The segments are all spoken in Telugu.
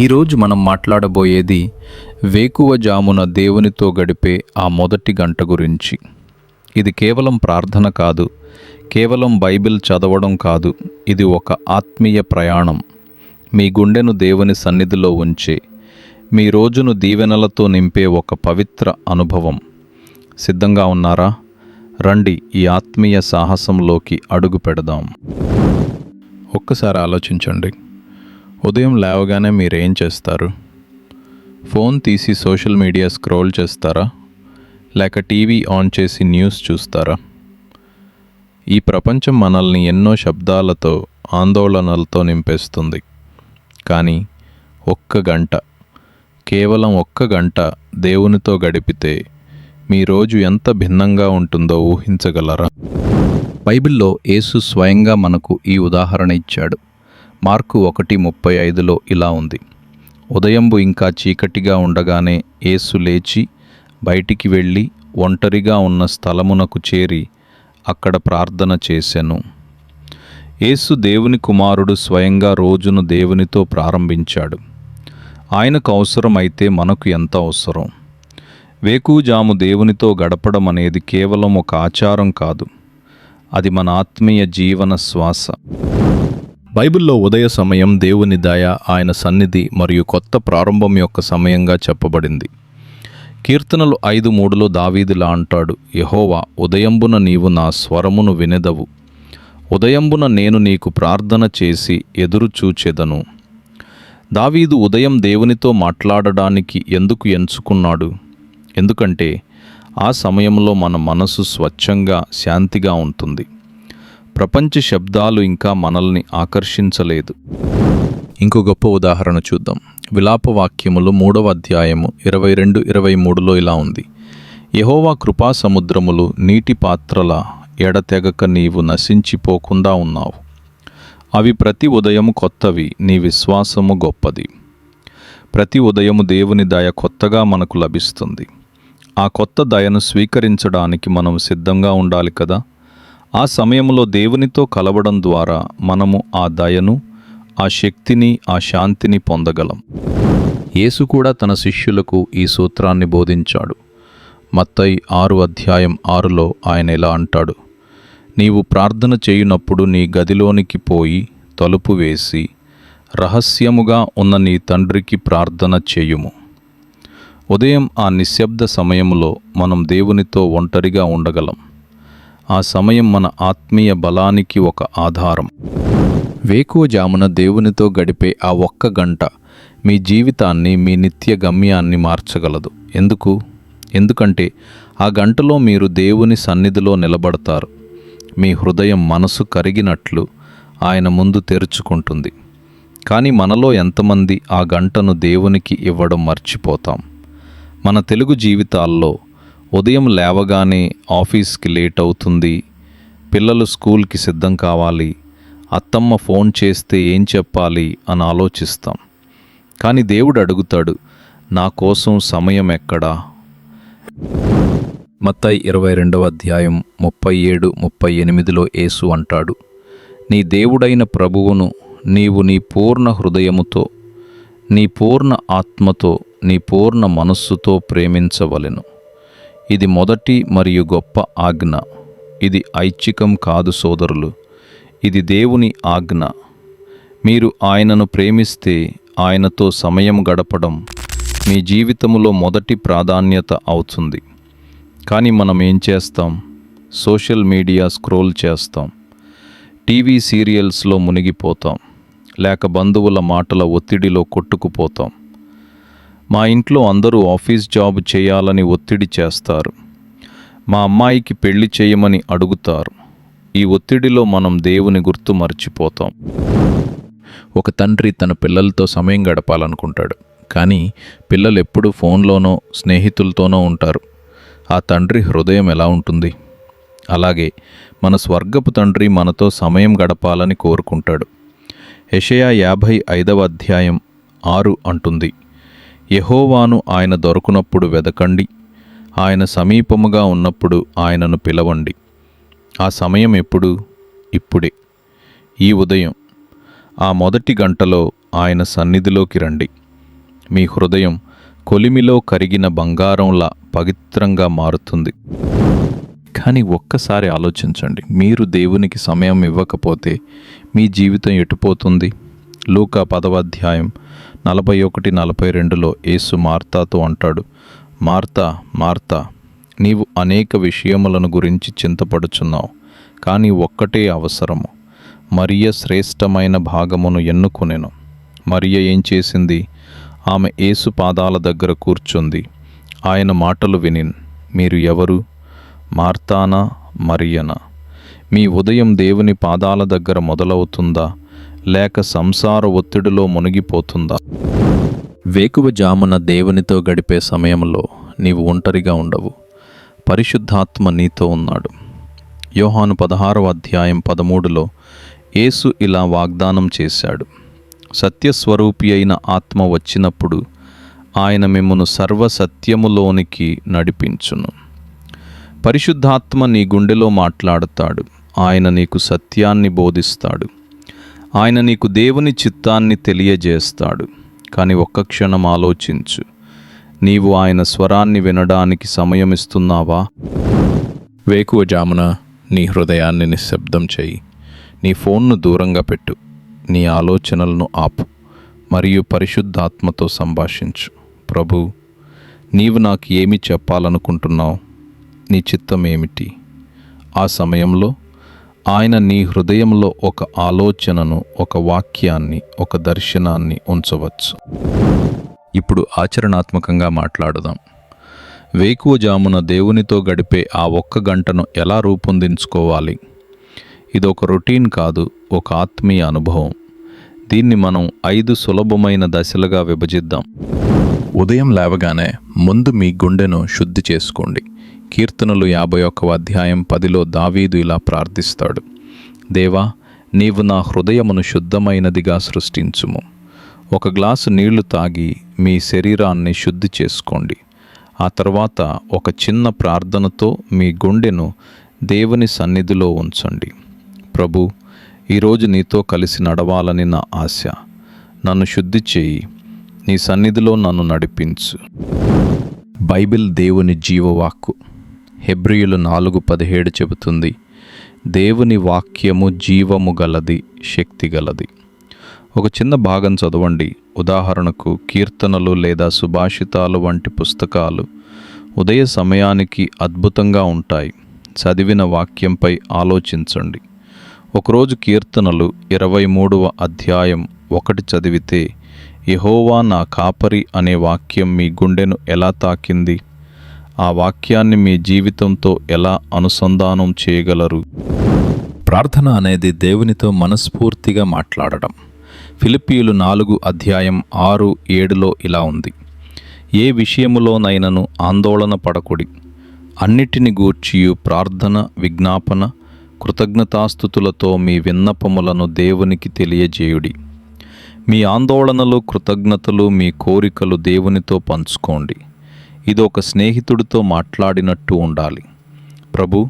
ఈరోజు మనం మాట్లాడబోయేది వేకువ జామున దేవునితో గడిపే ఆ మొదటి గంట గురించి. ఇది కేవలం ప్రార్థన కాదు కేవలం బైబిల్ చదవడం కాదు ఇది ఒక ఆత్మీయ ప్రయాణం. మీ గుండెను దేవుని సన్నిధిలో ఉంచే మీ రోజును దీవెనలతో నింపే ఒక పవిత్ర అనుభవం. సిద్ధంగా ఉన్నారా? రండి ఈ ఆత్మీయ సాహసంలోకి అడుగు పెడదాం. ఒక్కసారి ఆలోచించండి. ఉదయం లేవగానే మీరేం చేస్తారు? ఫోన్ తీసి సోషల్ మీడియా స్క్రోల్ చేస్తారా? లేక టీవీ ఆన్ చేసి న్యూస్ చూస్తారా? ఈ ప్రపంచం మనల్ని ఎన్నో శబ్దాలతో ఆందోళనలతో నింపేస్తుంది. కానీ ఒక్క గంట కేవలం ఒక్క గంట దేవునితో గడిపితే మీ రోజు ఎంత భిన్నంగా ఉంటుందో ఊహించగలరా? బైబిల్లో యేసు స్వయంగా మనకు ఈ ఉదాహరణ ఇచ్చాడు. మార్కు ఒకటి ముప్పై ఐదులో ఇలా ఉంది. ఉదయంబు ఇంకా చీకటిగా ఉండగానే యేసు లేచి బయటికి వెళ్ళి ఒంటరిగా ఉన్న స్థలమునకు చేరి అక్కడ ప్రార్థన చేశాను యేసు దేవుని కుమారుడు స్వయంగా రోజును దేవునితో ప్రారంభించాడు. ఆయనకు అవసరమైతే మనకు ఎంత అవసరం? వేకుజాము దేవునితో గడపడం అనేది కేవలం ఒక ఆచారం కాదు. అది మన ఆత్మీయ జీవన శ్వాస. బైబిల్లో ఉదయ సమయం దేవుని దయ ఆయన సన్నిధి మరియు కొత్త ప్రారంభం యొక్క సమయంగా చెప్పబడింది. కీర్తనలు ఐదు మూడులో దావీదిలా అంటాడు యహోవా ఉదయంబున నీవు నా స్వరమును వినెదవు. ఉదయంబున నేను నీకు ప్రార్థన చేసి ఎదురు చూచెదను. దావీదు ఉదయం దేవునితో మాట్లాడడానికి ఎందుకు ఎంచుకున్నాడు? ఎందుకంటే ఆ సమయంలో మన మనసు స్వచ్ఛంగా శాంతిగా ఉంటుంది. ప్రపంచ శబ్దాలు ఇంకా మనల్ని ఆకర్షించలేదు. ఇంకో గొప్ప ఉదాహరణ చూద్దాం. విలాప వాక్యములు మూడవ అధ్యాయము ఇరవై రెండు ఇరవై మూడులో ఇలా ఉంది. యహోవా కృపా సముద్రములు నీటి పాత్రల ఎడతెగక నీవు నశించిపోకుండా ఉన్నావు. అవి ప్రతి ఉదయము కొత్తవి నీ విశ్వాసము గొప్పది. ప్రతి ఉదయము దేవుని దయ కొత్తగా మనకు లభిస్తుంది. ఆ కొత్త దయను స్వీకరించడానికి మనం సిద్ధంగా ఉండాలి కదా? ఆ సమయంలో దేవునితో కలవడం ద్వారా మనము ఆ దయను ఆ శక్తిని ఆ శాంతిని పొందగలం. యేసు కూడా తన శిష్యులకు ఈ సూత్రాన్ని బోధించాడు. మత్తయి ఆరు అధ్యాయం ఆరులో ఆయన ఇలా అంటాడు నీవు ప్రార్థన చేయునప్పుడు నీ గదిలోనికి పోయి తలుపు వేసి రహస్యముగా ఉన్న నీ తండ్రికి ప్రార్థన చేయుము. ఉదయం ఆ నిశ్శబ్ద సమయంలో మనం దేవునితో ఒంటరిగా ఉండగలం. ఆ సమయం మన ఆత్మీయ బలానికి ఒక ఆధారం. వేకువజామున దేవునితో గడిపే ఆ ఒక్క గంట మీ జీవితాన్ని మీ నిత్య గమ్యాన్ని మార్చగలదు. ఎందుకు? ఎందుకంటే ఆ గంటలో మీరు దేవుని సన్నిధిలో నిలబడతారు. మీ హృదయం మనసు కరిగినట్లు ఆయన ముందు తెరుచుకుంటుంది. కానీ మనలో ఎంతమంది ఆ గంటను దేవునికి ఇవ్వడం మర్చిపోతాం. మన తెలుగు జీవితాల్లో ఉదయం లేవగానే ఆఫీస్కి లేట్ అవుతుంది పిల్లలు స్కూల్కి సిద్ధం కావాలి. అత్తమ్మ ఫోన్ చేస్తే ఏం చెప్పాలి అని ఆలోచిస్తాం. కానీ దేవుడు అడుగుతాడు నా కోసం సమయం ఎక్కడా? మత్తాయి ఇరవై రెండవ అధ్యాయం ముప్పై ఏడు ముప్పై ఎనిమిదిలో యేసు అంటాడు నీ దేవుడైన ప్రభువును నీవు నీ పూర్ణ హృదయముతో నీ పూర్ణ ఆత్మతో నీ పూర్ణ మనస్సుతో ప్రేమించవలెను. ఇది మొదటి మరియు గొప్ప ఆజ్ఞ. ఇది ఐచ్ఛికం కాదు సోదరులు. ఇది దేవుని ఆజ్ఞ. మీరు ఆయనను ప్రేమిస్తే ఆయనతో సమయం గడపడం మీ జీవితంలో మొదటి ప్రాధాన్యత అవుతుంది. కానీ మనం ఏం చేస్తాం? సోషల్ మీడియా స్క్రోల్ చేస్తాం. టీవీ సీరియల్స్లో మునిగిపోతాం. లేక బంధువుల మాటల ఒత్తిడిలో కొట్టుకుపోతాం. మా ఇంట్లో అందరూ ఆఫీస్ జాబ్ చేయాలని ఒత్తిడి చేస్తారు. మా అమ్మాయికి పెళ్ళి చేయమని అడుగుతారు. ఈ ఒత్తిడిలో మనం దేవుని గుర్తు మర్చిపోతాం. ఒక తండ్రి తన పిల్లలతో సమయం గడపాలనుకుంటాడు. కానీ పిల్లలు ఎప్పుడూ ఫోన్లోనో స్నేహితులతోనో ఉంటారు. ఆ తండ్రి హృదయం ఎలా ఉంటుంది? అలాగే మన స్వర్గపు తండ్రి మనతో సమయం గడపాలని కోరుకుంటాడు. యషయా యాభై ఐదవ అధ్యాయం ఆరు అంటుంది. యహోవాను ఆయన దొరకునప్పుడు వెదకండి. ఆయన సమీపముగా ఉన్నప్పుడు ఆయనను పిలవండి. ఆ సమయం ఎప్పుడు? ఇప్పుడే. ఈ ఉదయం. ఆ మొదటి గంటలో ఆయన సన్నిధిలోకి రండి. మీ హృదయం కొలిమిలో కరిగిన బంగారంలా పవిత్రంగా మారుతుంది. కానీ ఒక్కసారి ఆలోచించండి. మీరు దేవునికి సమయం ఇవ్వకపోతే మీ జీవితం ఎటుపోతుంది? లూకా పదవ అధ్యాయం నలభై ఒకటి నలభై రెండులో యేసు మార్తాతో అంటాడు మార్తా మార్తా నీవు అనేక విషయములను గురించి చింతపడుచున్నావు కానీ ఒక్కటే అవసరము. మరియ శ్రేష్టమైన భాగమును ఎన్నుకొనెను. మరియ ఏం చేసింది? ఆమె యేసు పాదాల దగ్గర కూర్చుంది. ఆయన మాటలు వినిన్. మీరు ఎవరు? మార్తానా మరియనా? మీ ఉదయం దేవుని పాదాల దగ్గర మొదలవుతుందా? లేక సంసార ఒత్తిడిలో మునిగిపోతుందా? వేకువ జామున దేవునితో గడిపే సమయంలో నీవు ఒంటరిగా ఉండవు. పరిశుద్ధాత్మ నీతో ఉన్నాడు. యోహాను పదహారవ అధ్యాయం పదమూడులో యేసు ఇలా వాగ్దానం చేశాడు. సత్యస్వరూపి అయిన ఆత్మ వచ్చినప్పుడు ఆయన మిమ్మను సర్వసత్యములోనికి నడిపించును. పరిశుద్ధాత్మ నీ గుండెలో మాట్లాడుతాడు. ఆయన నీకు సత్యాన్ని బోధిస్తాడు. ఆయన నీకు దేవుని చిత్తాన్ని తెలియజేస్తాడు. కానీ ఒక్క క్షణం ఆలోచించు. నీవు ఆయన స్వరాన్ని వినడానికి సమయం ఇస్తున్నావా వేకువ జామున నీ హృదయాన్ని నిశ్శబ్దం చేయి. నీ ఫోన్ను దూరంగా పెట్టు. నీ ఆలోచనలను ఆపు. మరియు పరిశుద్ధాత్మతో సంభాషించు. ప్రభు నీవు నాకు ఏమి చెప్పాలనుకుంటున్నావు? నీ చిత్తం ఏమిటి? ఆ సమయంలో ఆయన నీ హృదయంలో ఒక ఆలోచనను ఒక వాక్యాన్ని ఒక దర్శనాన్ని ఉంచవచ్చు. ఇప్పుడు ఆచరణాత్మకంగా మాట్లాడుదాం. వేకువజామున దేవునితో గడిపే ఆ ఒక్క గంటను ఎలా రూపొందించుకోవాలి? ఇది ఒక రొటీన్ కాదు ఒక ఆత్మీయ అనుభవం. దీన్ని మనం ఐదు సులభమైన దశలుగా విభజిద్దాం. ఉదయం లేవగానే ముందు మీ గుండెను శుద్ధి చేసుకోండి. కీర్తనలు యాభై ఒక్క అధ్యాయం పదిలో దావీదు ఇలా ప్రార్థిస్తాడు. దేవా నీవు నా హృదయమును శుద్ధమైనదిగా సృష్టించుము. ఒక గ్లాసు నీళ్ళు తాగి మీ శరీరాన్ని శుద్ధి చేసుకోండి. ఆ తర్వాత ఒక చిన్న ప్రార్థనతో మీ గుండెను దేవుని సన్నిధిలో ఉంచండి. ప్రభు ఈరోజు నీతో కలిసి నడవాలని నా ఆశ. నన్ను శుద్ధి చేయి. నీ సన్నిధిలో నన్ను నడిపించు. బైబిల్ దేవుని జీవవాక్కు. హెబ్రియులు నాలుగు పదిహేడు చెబుతుంది దేవుని వాక్యము జీవము గలది శక్తి గలది. ఒక చిన్న భాగం చదవండి. ఉదాహరణకు కీర్తనలు లేదా సుభాషితాలు వంటి పుస్తకాలు ఉదయ సమయానికి అద్భుతంగా ఉంటాయి. చదివిన వాక్యంపై ఆలోచించండి. ఒకరోజు కీర్తనలు ఇరవై మూడవ అధ్యాయం ఒకటి చదివితే యహోవా నా కాపరి అనే వాక్యం మీ గుండెను ఎలా తాకింది? ఆ వాక్యాన్ని మీ జీవితంతో ఎలా అనుసంధానం చేయగలరు? ప్రార్థన అనేది దేవునితో మనస్ఫూర్తిగా మాట్లాడడం. ఫిలిపియులు నాలుగు అధ్యాయం ఆరు ఏడులో ఇలా ఉంది. ఏ విషయములోనైనను ఆందోళన పడకుడి. అన్నిటిని గూర్చియు ప్రార్థన విజ్ఞాపన కృతజ్ఞతాస్థుతులతో మీ విన్నపములను దేవునికి తెలియజేయుడి. మీ ఆందోళనలు కృతజ్ఞతలు మీ కోరికలు దేవునితో పంచుకోండి. ఇది ఒక స్నేహితుడితో మాట్లాడినట్టు ఉండాలి. ప్రభు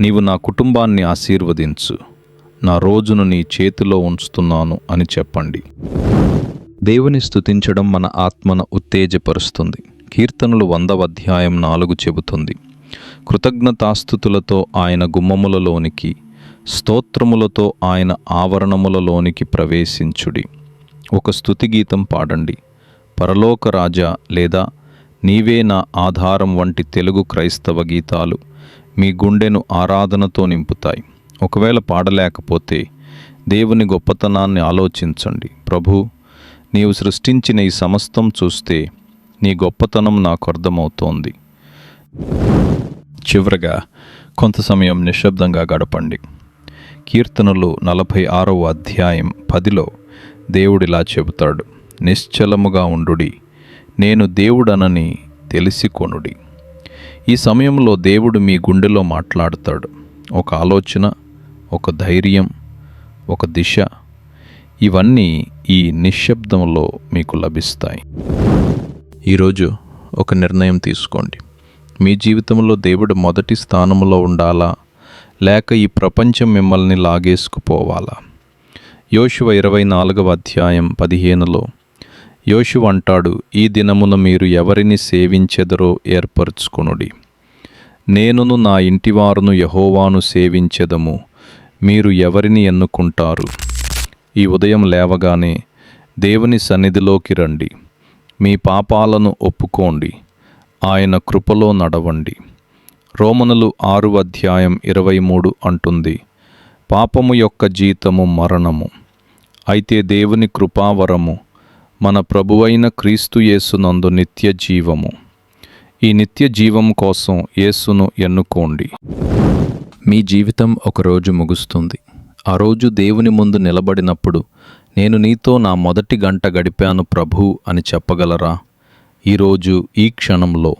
నీవు నా కుటుంబాన్ని ఆశీర్వదించు. నా రోజును నీ చేతిలో ఉంచుతున్నాను అని చెప్పండి. దేవుని స్థుతించడం మన ఆత్మను ఉత్తేజపరుస్తుంది. కీర్తనలు వందవ అధ్యాయం నాలుగు చెబుతుంది. కృతజ్ఞతాస్థుతులతో ఆయన గుమ్మములలోనికి స్తోత్రములతో ఆయన ఆవరణములలోనికి ప్రవేశించుడి. ఒక స్థుతిగీతం పాడండి. పరలోక రాజా లేదా నీవే నా ఆధారం వంటి తెలుగు క్రైస్తవ గీతాలు మీ గుండెను ఆరాధనతో నింపుతాయి. ఒకవేళ పాడలేకపోతే దేవుని గొప్పతనాన్ని ఆలోచించండి. ప్రభు నీవు సృష్టించిన ఈ సమస్తం చూస్తే నీ గొప్పతనం నాకు అర్థమవుతోంది. చివరగా కొంత సమయం నిశ్శబ్దంగా గడపండి. కీర్తనలు నలభై ఆరవ అధ్యాయం పదిలో దేవుడిలా చెబుతాడు నిశ్చలముగా ఉండుడి నేను దేవుడనని తెలిసి కొనుడి ఈ సమయంలో దేవుడు మీ గుండెలో మాట్లాడతాడు. ఒక ఆలోచన ఒక ధైర్యం ఒక దిశ ఇవన్నీ ఈ నిశ్శబ్దంలో మీకు లభిస్తాయి. ఈరోజు ఒక నిర్ణయం తీసుకోండి. మీ జీవితంలో దేవుడు మొదటి స్థానంలో ఉండాలా? లేక ఈ ప్రపంచం మిమ్మల్ని లాగేసుకుపోవాలా? యోశువ ఇరవై నాలుగవ అధ్యాయం పదిహేనులో యోషు అంటాడు ఈ దినమున మీరు ఎవరిని సేవించెదరో ఏర్పరచుకొనుడి. నేనును నా ఇంటివారును యహోవాను సేవించెదము. మీరు ఎవరిని ఎన్నుకుంటారు? ఈ ఉదయం లేవగానే దేవుని సన్నిధిలోకి రండి. మీ పాపాలను ఒప్పుకోండి. ఆయన కృపలో నడవండి. రోమనులు ఆరు అధ్యాయం ఇరవై మూడు అంటుంది పాపము యొక్క జీతము మరణము. అయితే దేవుని కృపావరము మన ప్రభువైన క్రీస్తు యేసునందు నిత్య జీవము. ఈ నిత్య జీవం కోసం యేసును ఎన్నుకోండి. మీ జీవితం ఒకరోజు ముగుస్తుంది. ఆ రోజు దేవుని ముందు నిలబడినప్పుడు నేను నీతో నా మొదటి గంట గడిపాను ప్రభు అని చెప్పగలరా? ఈరోజు ఈ క్షణంలో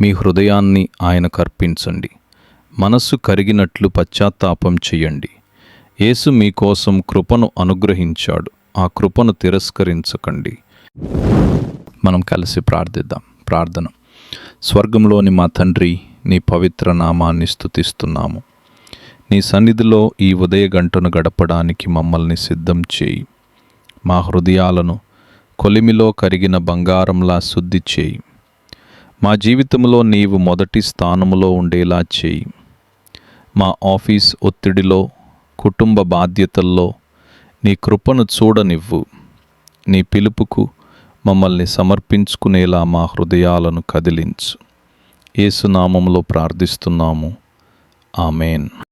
మీ హృదయాన్ని ఆయనకు అర్పించండి మనస్సు కరిగినట్లు పశ్చాత్తాపం చెయ్యండి యేసు మీకోసం కృపను అనుగ్రహించాడు. ఆ కృపను తిరస్కరించకండి. మనం కలిసి ప్రార్థిద్దాం. ప్రార్థన. స్వర్గంలోని మా తండ్రి నీ పవిత్ర నామాన్ని స్థుతిస్తున్నాము నీ సన్నిధిలో ఈ ఉదయ గంటను గడపడానికి మమ్మల్ని సిద్ధం చేయి. మా హృదయాలను కొలిమిలో కరిగిన బంగారంలా శుద్ధి చేయి. మా జీవితంలో నీవు మొదటి స్థానములో ఉండేలా చేయి. మా ఆఫీస్ ఒత్తిడిలో కుటుంబ బాధ్యతల్లో నీ కృపను చూడనివ్వు. నీ పిలుపుకు మమ్మల్ని సమర్పించుకునేలా మా హృదయాలను కదిలించు. ఏసునామంలో ప్రార్థిస్తున్నాము. ఆమెన్.